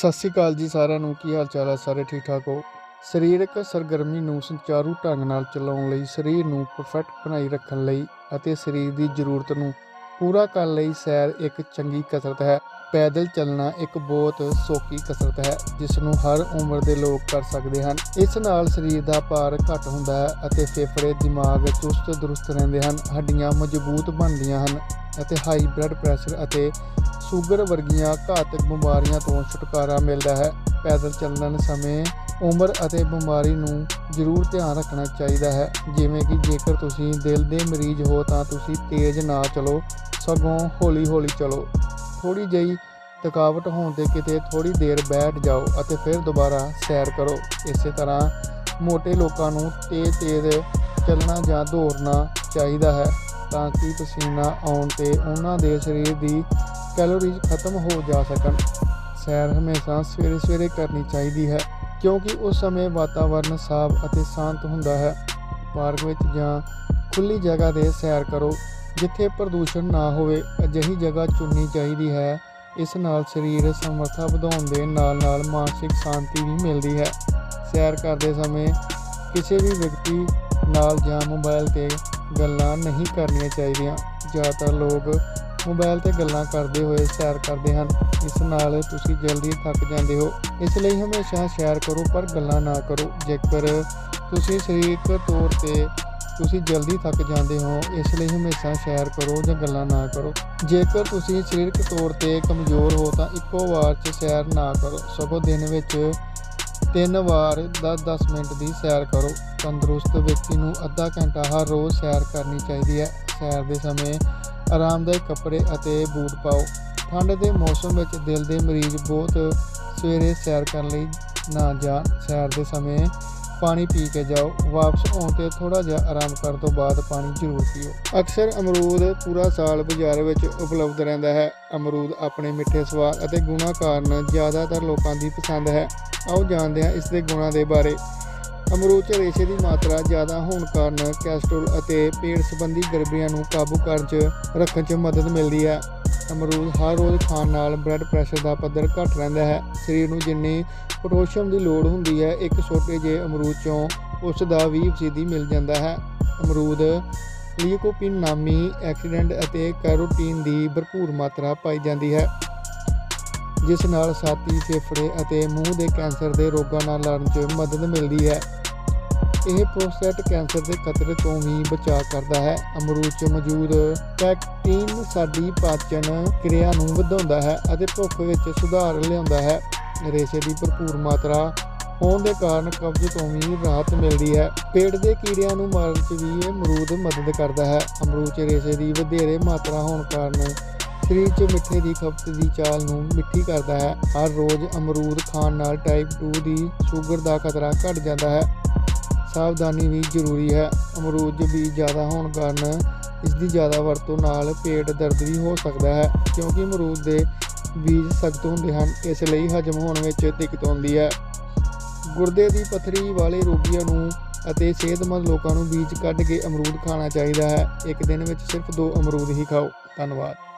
ਸਤਿ ਸ਼੍ਰੀ ਅਕਾਲ ਜੀ ਸਾਰਿਆਂ ਨੂੰ, ਕੀ ਹਾਲ ਚਾਲ ਹੈ ਸਾਰੇ? ਠੀਕ ਠਾਕ ਹੋ? ਸਰੀਰਕ ਸਰਗਰਮੀ ਨੂੰ ਸੰਚਾਰੂ ਢੰਗ ਨਾਲ ਚਲਾਉਣ ਲਈ, ਸਰੀਰ ਨੂੰ ਪਰਫੈਕਟ ਬਣਾਈ ਰੱਖਣ ਲਈ ਅਤੇ ਸਰੀਰ ਦੀ ਜ਼ਰੂਰਤ ਨੂੰ ਪੂਰਾ ਕਰਨ ਲਈ ਸੈਰ ਇੱਕ ਚੰਗੀ ਕਸਰਤ ਹੈ। ਪੈਦਲ ਚੱਲਣਾ ਇੱਕ ਬਹੁਤ ਸੌਖੀ ਕਸਰਤ ਹੈ, ਜਿਸ ਨੂੰ ਹਰ ਉਮਰ ਦੇ ਲੋਕ ਕਰ ਸਕਦੇ ਹਨ। ਇਸ ਨਾਲ ਸਰੀਰ ਦਾ ਭਾਰ ਘੱਟ ਹੁੰਦਾ ਹੈ ਅਤੇ ਫੇਫੜੇ ਦਿਮਾਗ ਚੁਸਤ ਦਰੁਸਤ ਰਹਿੰਦੇ ਹਨ, ਹੱਡੀਆਂ ਮਜ਼ਬੂਤ ਬਣਦੀਆਂ ਹਨ ਅਤੇ ਹਾਈ ਬਲੱਡ ਪ੍ਰੈਸ਼ਰ ਅਤੇ ਸ਼ੂਗਰ ਵਰਗੀਆਂ ਘਾਤਕ ਬਿਮਾਰੀਆਂ ਤੋਂ ਛੁਟਕਾਰਾ ਮਿਲਦਾ ਹੈ। ਪੈਦਲ ਚੱਲਣ ਸਮੇਂ ਉਮਰ ਅਤੇ ਬਿਮਾਰੀ ਨੂੰ ਜ਼ਰੂਰ ਧਿਆਨ ਰੱਖਣਾ ਚਾਹੀਦਾ ਹੈ। ਜਿਵੇਂ ਕਿ ਜੇਕਰ ਤੁਸੀਂ ਦਿਲ ਦੇ ਮਰੀਜ਼ ਹੋ ਤਾਂ ਤੁਸੀਂ ਤੇਜ਼ ਨਾ ਚਲੋ, ਸਗੋਂ ਹੌਲੀ-ਹੌਲੀ ਚਲੋ। ਥੋੜੀ ਜਿਹੀ ਥਕਾਵਟ ਹੋਣ ਤੇ ਕਿਤੇ ਥੋੜੀ ਦੇਰ ਬੈਠ ਜਾਓ ਅਤੇ ਫਿਰ ਦੁਬਾਰਾ ਸੈਰ ਕਰੋ। ਇਸੇ ਤਰ੍ਹਾਂ ਮੋਟੇ ਲੋਕਾਂ ਨੂੰ ਤੇਜ਼-ਤੇਜ਼ ਚੱਲਣਾ ਜਾਂ ਦੌੜਨਾ ਚਾਹੀਦਾ ਹੈ ਤਾਂ ਕਿ ਪਸੀਨਾ ਆਉਣ ਤੇ ਉਹਨਾਂ ਦੇ ਸਰੀਰ ਦੀ ਕੈਲੋਰੀਜ਼ ਖਤਮ ਹੋ ਜਾ ਸਕਣ। ਸੈਰ ਹਮੇਸ਼ਾ ਸਵੇਰੇ ਸਵੇਰੇ ਕਰਨੀ ਚਾਹੀਦੀ ਹੈ, ਕਿਉਂਕਿ ਉਸ ਸਮੇਂ ਵਾਤਾਵਰਣ ਸਾਫ਼ ਅਤੇ ਸ਼ਾਂਤ ਹੁੰਦਾ ਹੈ। ਪਾਰਕ ਵਿੱਚ ਜਾਂ ਖੁੱਲੀ ਜਗ੍ਹਾ ਤੇ ਸੈਰ ਕਰੋ, ਜਿੱਥੇ ਪ੍ਰਦੂਸ਼ਣ ਨਾ ਹੋਵੇ। ਅਜਿਹੀ ਜਗ੍ਹਾ ਚੁਣਨੀ ਚਾਹੀਦੀ ਹੈ। ਇਸ ਨਾਲ ਸਰੀਰ ਸਮਰੱਥਾ ਵਧਾਉਣ ਦੇ ਨਾਲ ਨਾਲ ਮਾਨਸਿਕ ਸ਼ਾਂਤੀ ਵੀ ਮਿਲਦੀ ਹੈ। ਸੈਰ ਕਰਦੇ ਸਮੇਂ ਕਿਸੇ ਵੀ ਵਿਅਕਤੀ ਨਾਲ ਜਾਂ ਮੋਬਾਈਲ ਤੇ ਗੱਲਾਂ ਨਹੀਂ ਕਰਨੀਆਂ ਚਾਹੀਦੀਆਂ। ਜ਼ਿਆਦਾਤਰ ਲੋਕ ਮੋਬਾਈਲ ਤੇ ਗੱਲਾਂ ਕਰਦੇ ਹੋਏ ਸੈਰ ਕਰਦੇ ਹਨ। ਇਸ ਨਾਲ ਤੁਸੀਂ ਜਲਦੀ ਥੱਕ ਜਾਂਦੇ ਹੋ। ਇਸ ਲਈ ਹਮੇਸ਼ਾ ਸੈਰ ਕਰੋ, ਪਰ ਗੱਲਾਂ ਨਾ ਕਰੋ। ਜੇਕਰ ਤੁਸੀਂ ਸਰੀਰਕ ਤੌਰ ਤੇ ਤੁਸੀਂ ਜਲਦੀ ਥੱਕ ਜਾਂਦੇ ਹੋ, ਇਸ ਲਈ ਹਮੇਸ਼ਾ ਸੈਰ ਕਰੋ ਜਾਂ ਗੱਲਾਂ ਨਾ ਕਰੋ। ਜੇਕਰ ਤੁਸੀਂ ਸਰੀਰਕ ਤੌਰ ਤੇ ਕਮਜ਼ੋਰ ਹੋ, ਤਾਂ ਇੱਕੋ ਵਾਰ 'ਚ ਸੈਰ ਨਾ ਕਰੋ। ਸਗੋਂ ਦਿਨ ਵਿੱਚ ਤਿੰਨ ਵਾਰ 10-10 ਮਿੰਟ ਦੀ ਸੈਰ ਕਰੋ। ਤੰਦਰੁਸਤ ਵਿਅਕਤੀ ਨੂੰ ਅੱਧਾ ਘੰਟਾ ਹਰ ਰੋਜ਼ ਸੈਰ ਕਰਨੀ ਚਾਹੀਦੀ ਹੈ। ਸੈਰ ਦੇ ਸਮੇਂ ਆਰਾਮਦਾਇਕ ਕੱਪੜੇ ਅਤੇ ਬੂਟ ਪਾਓ। ਠੰਡ ਦੇ ਮੌਸਮ ਵਿੱਚ ਦਿਲ ਦੇ ਮਰੀਜ਼ ਬਹੁਤ ਸਵੇਰੇ ਸੈਰ ਕਰਨ ਲਈ ਨਾ ਜਾਣ। ਸੈਰ ਦੇ ਸਮੇਂ ਪਾਣੀ ਪੀ ਕੇ ਜਾਓ। ਵਾਪਸ ਆਉਣ ਤੇ ਥੋੜਾ ਜਿਹਾ ਆਰਾਮ ਕਰਨ ਤੋਂ ਬਾਅਦ ਪਾਣੀ ਜ਼ਰੂਰ ਪੀਓ। ਅਕਸਰ ਅਮਰੂਦ ਪੂਰਾ ਸਾਲ ਬਾਜ਼ਾਰ ਵਿੱਚ ਉਪਲਬਧ ਰਹਿੰਦਾ ਹੈ। ਅਮਰੂਦ ਆਪਣੇ ਮਿੱਠੇ ਸਵਾਦ ਅਤੇ ਗੁਣਾਂ ਕਾਰਨ ਜ਼ਿਆਦਾਤਰ ਲੋਕਾਂ ਦੀ ਪਸੰਦ ਹੈ। ਆਓ ਜਾਣਦੇ ਹਾਂ ਇਸ ਦੇ ਗੁਣਾਂ ਦੇ ਬਾਰੇ। ਅਮਰੂਦ 'ਚ ਰੇਸ਼ੇ ਦੀ ਮਾਤਰਾ ਜ਼ਿਆਦਾ ਹੋਣ ਕਾਰਨ ਕੈਸਟਰੋਲ ਅਤੇ ਪੇਟ ਸੰਬੰਧੀ ਗੜਬੜੀਆਂ ਨੂੰ ਕਾਬੂ ਕਰਨ 'ਚ ਰੱਖਣ 'ਚ ਮਦਦ ਮਿਲਦੀ ਹੈ। ਅਮਰੂਦ ਹਰ ਰੋਜ਼ ਖਾਣ ਨਾਲ ਬਲੱਡ ਪ੍ਰੈਸ਼ਰ ਦਾ ਪੱਧਰ ਘੱਟ ਰਹਿੰਦਾ ਹੈ। ਸਰੀਰ ਨੂੰ ਜਿੰਨੀ ਪੋਟਾਸ਼ੀਅਮ ਦੀ ਲੋੜ ਹੁੰਦੀ ਹੈ, ਇੱਕ ਛੋਟੇ ਜਿਹੇ ਅਮਰੂਦ 'ਚੋਂ ਉਸ ਦਾ 20% ਮਿਲ ਜਾਂਦਾ ਹੈ। ਅਮਰੂਦ ਲੀਕੋਪਿਨ ਨਾਮੀ ਐਕਸੀਡੈਂਟ ਅਤੇ ਕੈਰੋਟੀਨ ਦੀ ਭਰਪੂਰ ਮਾਤਰਾ ਪਾਈ ਜਾਂਦੀ ਹੈ। ਜਿਸ ਨਾਲ ਛਾਤੀ, ਫੇਫੜੇ ਅਤੇ ਮੂੰਹ ਦੇ ਕੈਂਸਰ ਦੇ ਰੋਗਾਂ ਨਾਲ ਲੜਨ 'ਚ ਮਦਦ ਮਿਲਦੀ ਹੈ। ਇਹ ਪ੍ਰੋਸਟੇਟ ਕੈਂਸਰ ਦੇ ਖਤਰੇ ਤੋਂ ਵੀ ਬਚਾਅ ਕਰਦਾ ਹੈ। ਅਮਰੂਦ 'ਚ ਮੌਜੂਦ ਪੈਕਟਿਨ ਸਾਡੀ ਪਾਚਨ ਕਿਰਿਆ ਨੂੰ ਵਧਾਉਂਦਾ ਹੈ ਅਤੇ ਭੁੱਖ ਵਿੱਚ ਸੁਧਾਰ ਲਿਆਉਂਦਾ ਹੈ। ਰੇਸ਼ੇ ਦੀ ਭਰਪੂਰ ਮਾਤਰਾ ਹੋਣ ਦੇ ਕਾਰਨ ਕਬਜ਼ ਤੋਂ ਵੀ ਰਾਹਤ ਮਿਲਦੀ ਹੈ। ਪੇਟ ਦੇ ਕੀੜਿਆਂ ਨੂੰ ਮਾਰਨ 'ਚ ਵੀ ਇਹ ਅਮਰੂਦ ਮਦਦ ਕਰਦਾ ਹੈ। ਅਮਰੂਦ 'ਚ ਰੇਸ਼ੇ ਦੀ ਵਧੇਰੇ ਮਾਤਰਾ ਹੋਣ ਕਾਰਨ ਸਰੀਰ 'ਚ ਮਿੱਠੇ ਦੀ ਖਪਤ ਦੀ ਚਾਲ ਨੂੰ ਮਿੱਠੀ ਕਰਦਾ ਹੈ। ਹਰ ਰੋਜ਼ ਅਮਰੂਦ ਖਾਣ ਨਾਲ ਟਾਈਪ 2 ਦੀ ਸ਼ੂਗਰ ਦਾ ਖਤਰਾ ਘਟ ਜਾਂਦਾ ਹੈ। ਸਾਵਧਾਨੀ ਵੀ ਜ਼ਰੂਰੀ ਹੈ। ਅਮਰੂਦ ਬੀਜ ਜ਼ਿਆਦਾ ਹੋਣ ਕਾਰਨ ਇਸ ਦੀ ਜ਼ਿਆਦਾ ਵਰਤੋਂ ਨਾਲ ਪੇਟ ਦਰਦ ਵੀ ਹੋ ਸਕਦਾ ਹੈ, ਕਿਉਂਕਿ ਅਮਰੂਦ ਦੇ ਬੀਜ ਸਖਤ ਹੁੰਦੇ ਹਨ, ਇਸ ਲਈ ਹਜਮ ਹੋਣ ਵਿੱਚ ਦਿੱਕਤ ਆਉਂਦੀ ਹੈ। ਗੁਰਦੇ ਦੀ ਪਥਰੀ ਵਾਲੇ ਰੋਗੀਆਂ ਨੂੰ ਅਤੇ ਸਿਹਤਮੰਦ ਲੋਕਾਂ ਨੂੰ ਬੀਜ ਕੱਢ ਕੇ ਅਮਰੂਦ ਖਾਣਾ ਚਾਹੀਦਾ ਹੈ। ਇੱਕ ਦਿਨ ਵਿੱਚ ਸਿਰਫ ਦੋ ਅਮਰੂਦ ਹੀ ਖਾਓ। ਧੰਨਵਾਦ।